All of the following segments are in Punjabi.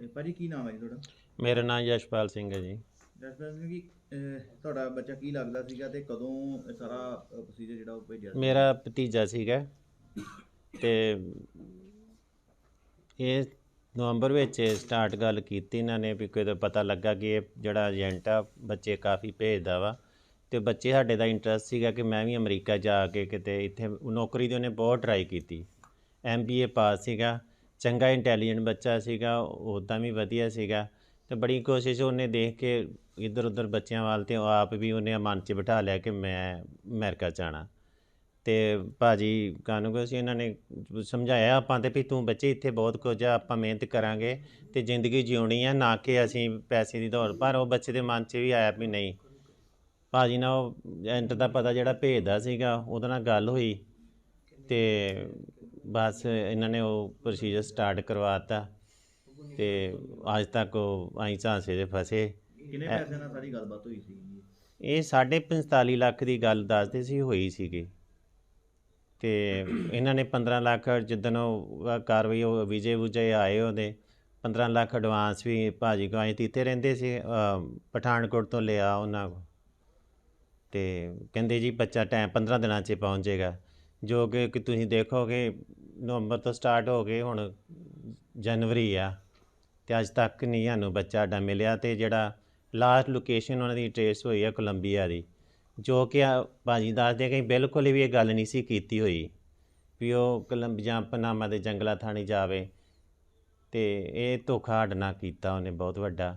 ਇਹ ਭਾਜੀ ਕੀ ਨਾਮ ਹੈ ਜੀ ਤੁਹਾਡਾ? ਮੇਰਾ ਨਾਮ ਯਸ਼ਪਾਲ ਸਿੰਘ ਹੈ ਜੀ। ਸੀ ਕਿ ਅਹ, ਤੁਹਾਡਾ ਬੱਚਾ ਕੀ ਲੱਗਦਾ ਸੀਗਾ ਤੇ ਕਦੋਂ ਇਹ ਸਾਰਾ ਪ੍ਰੋਸੀਜਰ ਜਿਹੜਾ ਉਹ ਭੇਜਿਆ ਸੀ? ਮੇਰਾ ਭਤੀਜਾ ਸੀਗਾ ਤੇ ਇਹ ਨਵੰਬਰ ਵਿੱਚ ਸਟਾਰਟ ਗੱਲ ਕੀਤੀ ਇਹਨਾਂ ਨੇ ਵੀ ਕੋਈ ਪਤਾ ਲੱਗਾ ਕਿ ਇਹ ਜਿਹੜਾ ਏਜੰਟ ਆ ਬੱਚੇ ਕਾਫੀ ਭੇਜਦਾ ਵਾ ਤੇ ਬੱਚੇ ਸਾਡੇ ਦਾ ਇੰਟਰਸਟ ਸੀਗਾ ਕਿ ਮੈਂ ਵੀ ਅਮਰੀਕਾ ਜਾ ਕੇ ਕਿਤੇ ਇੱਥੇ ਨੌਕਰੀ ਦੀ ਉਹਨੇ ਬਹੁਤ ਟਰਾਈ ਕੀਤੀ। ਐਮਬੀਏ ਪਾਸ ਸੀਗਾ। ਚੰਗਾ ਇੰਟੈਲੀਜੈਂਟ ਬੱਚਾ ਸੀਗਾ ਉੱਦਾਂ ਵੀ ਵਧੀਆ ਸੀਗਾ। ਤੇ ਬੜੀ ਕੋਸ਼ਿਸ਼ ਉਹਨੇ ਦੇਖ ਕੇ ਇੱਧਰ ਉੱਧਰ ਬੱਚਿਆਂ ਵੱਲ ਤੇ ਆਪ ਵੀ ਉਹਨੇ ਮਨ 'ਚ ਬਿਠਾ ਲਿਆ ਕਿ ਮੈਂ ਅਮਰੀਕਾ ਜਾਣਾ। ਤੇ ਭਾਜੀ ਕਾਨੂੰਗੋ ਸੀ, ਇਹਨਾਂ ਨੇ ਸਮਝਾਇਆ, ਆਪਾਂ ਤੇ ਵੀ ਤੂੰ ਬੱਚੇ ਇੱਥੇ ਬਹੁਤ ਕੁਝ ਆ, ਆਪਾਂ ਮਿਹਨਤ ਕਰਾਂਗੇ ਤੇ ਜ਼ਿੰਦਗੀ ਜਿਉਣੀ ਆ, ਨਾ ਕਿ ਅਸੀਂ ਪੈਸੇ ਦੀ ਦੌੜ। ਪਰ ਉਹ ਬੱਚੇ ਦੇ ਮਨ 'ਚ ਵੀ ਆਇਆ ਵੀ ਨਹੀਂ। ਭਾਜੀ ਨਾਲ ਉਹ ਏਜੰਟ ਦਾ ਪਤਾ ਜਿਹੜਾ ਭੇਜਦਾ ਸੀਗਾ, ਉਹਦੇ ਨਾਲ ਗੱਲ ਹੋਈ ਤੇ ਬਸ ਇਹਨਾਂ ਨੇ ਉਹ ਪ੍ਰੋਸੀਜਰ ਸਟਾਰਟ ਕਰਵਾਤਾ ਤੇ ਅੱਜ ਤੱਕ ਉਹ ਆਈ ਝਾਂਸੇ ਦੇ ਫਸੇ। ਕਿੰਨੇ ਪੈਸੇ ਨਾਲ ਸਾਰੀ ਗੱਲਬਾਤ ਹੋਈ ਸੀ ਇਹ ਸਾਢੇ 45 ਲੱਖ ਦੀ ਗੱਲ ਦੱਸਦੇ ਸੀ ਹੋਈ ਸੀਗੀ। ਤੇ ਇਹਨਾਂ ਨੇ 15 ਲੱਖ ਜਿੱਦਣ ਉਹ ਕਾਰਵਾਈ ਉਹ ਵਿਜੇ ਵੁਜੇ ਆਏ ਉਹਦੇ 15 ਲੱਖ ਐਡਵਾਂਸ ਵੀ ਭਾਜੀ ਕੋ ਆਏ ਦਿੱਤੇ ਰਹਿੰਦੇ ਸੀ ਪਠਾਨਕੋਟ ਤੋਂ ਲਿਆ ਉਹਨਾਂ ਕੋ ਤੇ ਕਹਿੰਦੇ ਜੀ ਬੱਚਾ ਟਾਈਮ 15 ਦਿਨਾਂ 'ਚ ਪਹੁੰਚ ਜਾਏਗਾ ਜੋ ਕਿ ਕਿ ਤੁਸੀਂ ਦੇਖੋਗੇ, ਨਵੰਬਰ ਤੋਂ ਸਟਾਰਟ ਹੋ ਗਏ, ਹੁਣ ਜਨਵਰੀ ਆ, ਤੇ ਅੱਜ ਤੱਕ ਨਹੀਂ ਸਾਨੂੰ ਬੱਚਾ ਸਾਡਾ ਮਿਲਿਆ, ਤੇ ਜਿਹੜਾ ਲਾਸਟ ਲੋਕੇਸ਼ਨ ਉਹਨਾਂ ਦੀ ਟ੍ਰੇਸ ਹੋਈ ਆ ਕੋਲੰਬੀਆ ਦੀ, ਜੋ ਕਿ ਆ ਭਾਜੀ ਦੱਸਦੇ ਕਿ ਬਿਲਕੁਲ ਵੀ ਇਹ ਗੱਲ ਨਹੀਂ ਸੀ ਕੀਤੀ ਹੋਈ, ਵੀ ਉਹ ਕੋਲੰਬੀਆ ਪਨਾਮਾ ਦੇ ਜੰਗਲਾਂ ਥਾਣੀ ਜਾਵੇ, ਤੇ ਇਹ ਧੋਖਾ ਸਾਡੇ ਨਾਲ ਕੀਤਾ ਉਹਨੇ, ਬਹੁਤ ਵੱਡਾ।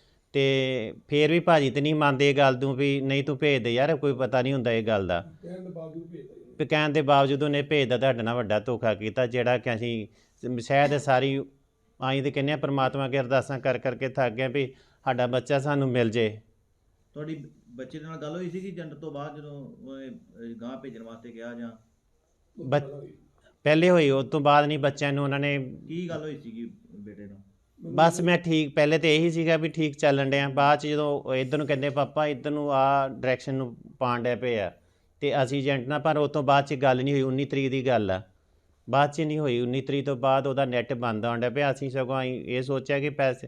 ਤੇ ਫੇਰ ਵੀ ਭਾਜੀ ਤੇ ਨਹੀਂ ਮੰਨਦੇ ਇਹ ਗੱਲ ਤੋਂ ਵੀ ਨਹੀਂ ਤੂੰ ਭੇਜ ਦੇ ਯਾਰ ਕੋਈ ਪਤਾ ਨਹੀਂ ਹੁੰਦਾ ਇਹ ਗੱਲ ਦਾ। ਵੀ ਕਹਿਣ ਦੇ ਬਾਵਜੂਦ ਉਹਨੇ ਭੇਜਦਾ ਤੁਹਾਡੇ ਨਾਲ ਵੱਡਾ ਧੋਖਾ ਕੀਤਾ ਜਿਹੜਾ ਕਿ ਅਸੀਂ ਸ਼ਾਇਦ ਸਾਰੀ ਆਈ ਤੇ ਕਹਿੰਦੇ ਆ ਪ੍ਰਮਾਤਮਾ ਅੱਗੇ ਅਰਦਾਸਾਂ ਕਰ ਕਰਕੇ ਥੱਕ ਗਏ ਵੀ ਸਾਡਾ ਬੱਚਾ ਸਾਨੂੰ ਮਿਲ ਜੇ। ਤੁਹਾਡੀ ਬੱਚੇ ਦੇ ਨਾਲ ਗੱਲ ਹੋਈ ਸੀਗੀ ਏਜੰਟ ਤੋਂ ਬਾਅਦ ਜਦੋਂ ਉਹ ਗਾਂ ਭੇਜਣ ਵਾਸਤੇ ਗਿਆ ਜਾਂ? ਬੱਚ- ਪਹਿਲੇ ਹੋਈ ਉਸ ਤੋਂ ਬਾਅਦ ਨਹੀਂ ਬੱਚਿਆਂ ਨੂੰ ਉਹਨਾਂ ਨੇ ਕੀ ਗੱਲ ਹੋਈ ਸੀਗੀ ਬੇਟੇ ਨਾਲ? ਬਸ ਮੈਂ ਠੀਕ, ਪਹਿਲੇ ਤੇ ਇਹੀ ਸੀਗਾ ਵੀ ਠੀਕ ਚੱਲਣ ਡਿਆ। ਬਾਅਦ ਚ ਜਦੋਂ ਇਧਰ ਨੂੰ ਕਹਿੰਦੇ, ਪਾਪਾ, ਇਧਰ ਨੂੰ ਆ ਡਾਇਰੈਕਸ਼ਨ ਨੂੰ ਪਾਣ ਡਿਆ ਪਏ ਆ। ਤੇ ਅਸੀਂ ਏਜੰਟ ਨਾਲ, ਪਰ ਉਹ ਤੋਂ ਬਾਅਦ ਚ ਗੱਲ ਨਹੀਂ ਹੋਈ 19 ਤਰੀਕ ਦੀ ਗੱਲ ਆ। ਬਾਅਦ ਚ ਨਹੀਂ ਹੋਈ 19 ਤਰੀਕ ਤੋਂ ਬਾਅਦ ਉਹਦਾ ਨੈਟ ਬੰਦ ਆਉਣ ਡਿਆ ਪਿਆ। ਅਸੀਂ ਸਗੋਂ ਅਸੀਂ ਇਹ ਸੋਚਿਆ ਕਿ ਪੈਸੇ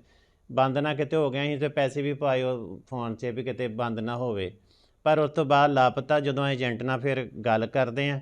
ਬੰਦ ਨਾ ਕਿਤੇ ਹੋ ਗਿਆ ਅਸੀਂ ਤੇ ਪੈਸੇ ਵੀ ਪਾਏ ਉਹ ਫੋਨ 'ਚ ਵੀ ਕਿਤੇ ਬੰਦ ਨਾ ਹੋਵੇ। ਪਰ ਉਸ ਤੋਂ ਬਾਅਦ ਲਾਪਤਾ ਜਦੋਂ ਏਜੰਟ ਨਾਲ ਫਿਰ ਗੱਲ ਕਰਦੇ ਆ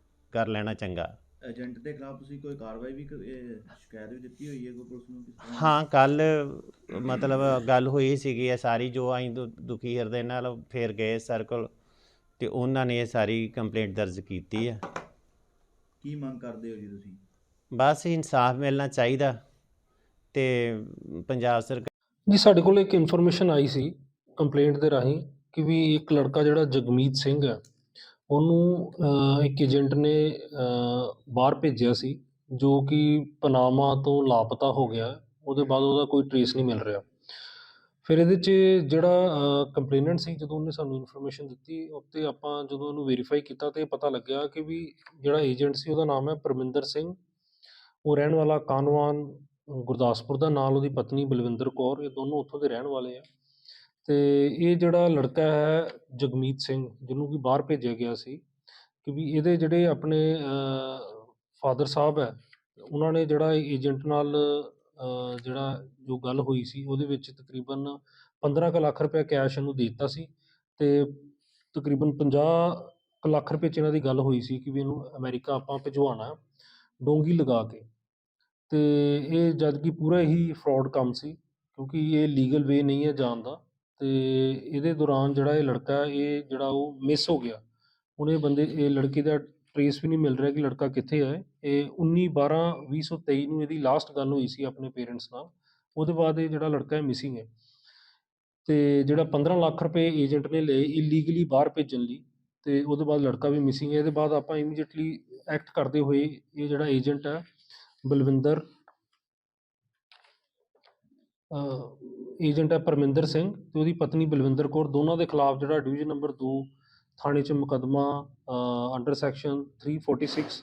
ਕਰ ਲੈਣਾ ਚੰਗਾ। ਏਜੰਟ ਦੇ ਖਿਲਾਫ ਤੁਸੀਂ ਕੋਈ ਕਾਰਵਾਈ ਵੀ ਸ਼ਿਕਾਇਤ ਵੀ ਦਿੱਤੀ ਹੋਈ ਹੈ ਕੋਈ ਪੁਲਿਸ ਨੂੰ ਕਿਸ ਤਰ੍ਹਾਂ? ਹਾਂ ਕੱਲ ਮਤਲਬ ਗੱਲ ਹੋਈ ਸੀਗੀ ਇਹ ਸਾਰੀ ਜੋ ਅਸੀਂ ਦੁਖੀ ਹਿਰਦੇ ਨਾਲ ਫੇਰ ਗਏ ਸਰਕਲ ਤੇ ਉਹਨਾਂ ਨੇ ਇਹ ਸਾਰੀ ਕੰਪਲੇਂਟ ਦਰਜ ਕੀਤੀ ਆ। ਕੀ ਮੰਗ ਕਰਦੇ ਹੋ ਜੀ ਤੁਸੀਂ? ਬਸ ਇਨਸਾਫ ਮਿਲਣਾ ਚਾਹੀਦਾ ਤੇ ਪੰਜਾਬ ਸਰਕਾਰ ਜੀ ਸਾਡੇ ਕੋਲ ਇੱਕ ਇਨਫੋਰਮੇਸ਼ਨ ਆਈ ਸੀ ਕੰਪਲੇਂਟ ਦੇ ਰਾਹੀਂ ਕਿ ਵੀ ਇੱਕ ਲੜਕਾ ਜਿਹੜਾ ਜਗਮੀਤ ਸਿੰਘ ਹੈ ਉਹਨੂੰ ਇੱਕ ਏਜੰਟ ਨੇ ਬਾਹਰ ਭੇਜਿਆ ਸੀ, ਜੋ ਕਿ ਪਨਾਮਾ ਤੋਂ ਲਾਪਤਾ ਹੋ ਗਿਆ। ਉਹਦੇ ਬਾਅਦ ਉਹਦਾ ਕੋਈ ਟਰੇਸ ਨਹੀਂ ਮਿਲ ਰਿਹਾ। ਫਿਰ ਇਹਦੇ 'ਚ ਜਿਹੜਾ ਕੰਪਲੇਨੈਂਟ ਸੀ, ਜਦੋਂ ਉਹਨੇ ਸਾਨੂੰ ਇਨਫੋਰਮੇਸ਼ਨ ਦਿੱਤੀ ਉੱਤੇ ਆਪਾਂ ਜਦੋਂ ਉਹਨੂੰ ਵੈਰੀਫਾਈ ਕੀਤਾ ਤੇ ਪਤਾ ਲੱਗਿਆ ਕਿ ਵੀ ਜਿਹੜਾ ਏਜੰਟ ਸੀ, ਉਹਦਾ ਨਾਮ ਹੈ ਪਰਮਿੰਦਰ ਸਿੰਘ। ਉਹ ਰਹਿਣ ਵਾਲਾ ਕਾਨਵਾਨ, ਗੁਰਦਾਸਪੁਰ ਦਾ, ਨਾਲ ਉਹਦੀ ਪਤਨੀ ਬਲਵਿੰਦਰ ਕੌਰ, ਇਹ ਦੋਨੋਂ ਉੱਥੋਂ ਦੇ ਰਹਿਣ ਵਾਲੇ ਆ। ਤੇ ਇਹ ਜਿਹੜਾ ਲੜਕਾ ਹੈ ਜਗਮੀਤ ਸਿੰਘ, ਜਿਹਨੂੰ ਕਿ ਬਾਹਰ ਭੇਜਿਆ ਗਿਆ ਸੀ ਕਿ ਵੀ ਇਹਦੇ ਜਿਹੜੇ ਆਪਣੇ ਫਾਦਰ ਸਾਹਿਬ ਹੈ, ਉਹਨਾਂ ਨੇ ਜਿਹੜਾ ਏਜੰਟ ਨਾਲ ਜਿਹੜਾ ਜੋ ਗੱਲ ਹੋਈ ਸੀ, ਉਹਦੇ ਵਿੱਚ ਤਕਰੀਬਨ 15 ਕੁ ਲੱਖ ਰੁਪਏ ਕੈਸ਼ ਇਹਨੂੰ ਦੇ ਦਿੱਤਾ ਸੀ ਤੇ ਤਕਰੀਬਨ 50 ਕੁ ਲੱਖ ਰੁਪਏ 'ਚ ਇਹਨਾਂ ਦੀ ਗੱਲ ਹੋਈ ਸੀ ਕਿ ਵੀ ਇਹਨੂੰ ਅਮਰੀਕਾ ਆਪਾਂ ਭਿਜਵਾਉਣਾ ਡੋਂਗੀ ਲਗਾ ਕੇ। ਤੇ ਇਹ ਜਦ ਕਿ ਪੂਰਾ ਹੀ ਫਰਾਡ ਕੰਮ ਸੀ, ਕਿਉਂਕਿ ਇਹ ਲੀਗਲ ਵੇ ਨਹੀਂ ਹੈ ਜਾਣ ਦਾ। ਤੇ ਇਹਦੇ ਦੌਰਾਨ ਜਿਹੜਾ ਇਹ ਲੜਕਾ ਇਹ ਜਿਹੜਾ ਉਹ ਮਿਸ ਹੋ ਗਿਆ। ਹੁਣ ਇਹ ਬੰਦੇ, ਇਹ ਲੜਕੇ ਦਾ ਟ੍ਰੇਸ ਵੀ ਨਹੀਂ ਮਿਲ ਰਿਹਾ ਕਿ ਲੜਕਾ ਕਿੱਥੇ ਹੈ। ਇਹ 19 12 2023 ਨੂੰ ਇਹਦੀ ਲਾਸਟ ਗੱਲ ਹੋਈ ਸੀ ਆਪਣੇ ਪੇਰੈਂਟਸ ਨਾਲ। ਉਹਦੇ ਬਾਅਦ ਇਹ ਜਿਹੜਾ ਲੜਕਾ ਹੈ ਮਿਸਿੰਗ ਹੈ। ਤੇ ਜਿਹੜਾ 15 ਲੱਖ ਰੁਪਏ ਏਜੰਟ ਨੇ ਲਏ ਇਲੀਗਲੀ ਬਾਹਰ ਭੇਜਣ ਲਈ, ਤੇ ਉਹਦੇ ਬਾਅਦ ਲੜਕਾ ਵੀ ਮਿਸਿੰਗ ਹੈ। ਇਹਦੇ ਬਾਅਦ ਆਪਾਂ ਇਮੀਡੀਏਟਲੀ ਐਕਟ ਕਰਦੇ ਹੋਏ ਇਹ ਜਿਹੜਾ ਏਜੰਟ ਹੈ, ਬਲਵਿੰਦਰ ਏਜੰਟ ਹੈ ਪਰਮਿੰਦਰ ਸਿੰਘ ਤੇ ਉਹਦੀ ਪਤਨੀ ਬਲਵਿੰਦਰ ਕੌਰ। ਦੋਨਾਂ ਦੇ ਖਿਲਾਫ ਜਿਹੜਾ ਡਿਵੀਜ਼ਨ ਨੰਬਰ 2 ਥਾਣੇ 'ਚ ਮੁਕੱਦਮਾ ਅੰਡਰ ਸੈਕਸ਼ਨ 346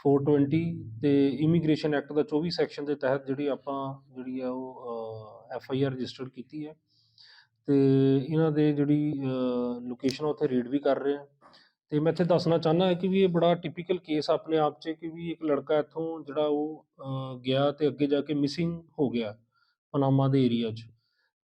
420 ਤੇ ਇਮੀਗ੍ਰੇਸ਼ਨ ਐਕਟ ਦਾ 24 ਸੈਕਸ਼ਨ ਦੇ ਤਹਿਤ ਜਿਹੜੀ ਆਪਾਂ, ਜਿਹੜੀ ਆ ਉਹ ਐਫ ਆਈ ਆਰ ਰਜਿਸਟਰ ਕੀਤੀ ਹੈ। ਤੇ ਇਹਨਾਂ ਦੇ ਜਿਹੜੀ ਲੋਕੇਸ਼ਨ ਉੱਥੇ ਰੇਡ ਵੀ ਕਰ ਰਹੇ ਆ। ਤੇ ਮੈਂ ਇੱਥੇ ਦੱਸਣਾ ਚਾਹੁੰਦਾ ਹਾਂ ਕਿ ਵੀ ਇਹ ਬੜਾ ਟਿਪੀਕਲ ਕੇਸ ਆਪਣੇ ਆਪ 'ਚ ਕਿ ਵੀ ਇੱਕ ਲੜਕਾ ਇੱਥੋਂ ਜਿਹੜਾ ਉਹ ਗਿਆ ਤੇ ਅੱਗੇ ਜਾ ਕੇ ਮਿਸਿੰਗ ਹੋ ਗਿਆ, ਪਨਾਮਾ ਦੇ ਏਰੀਆ 'ਚ।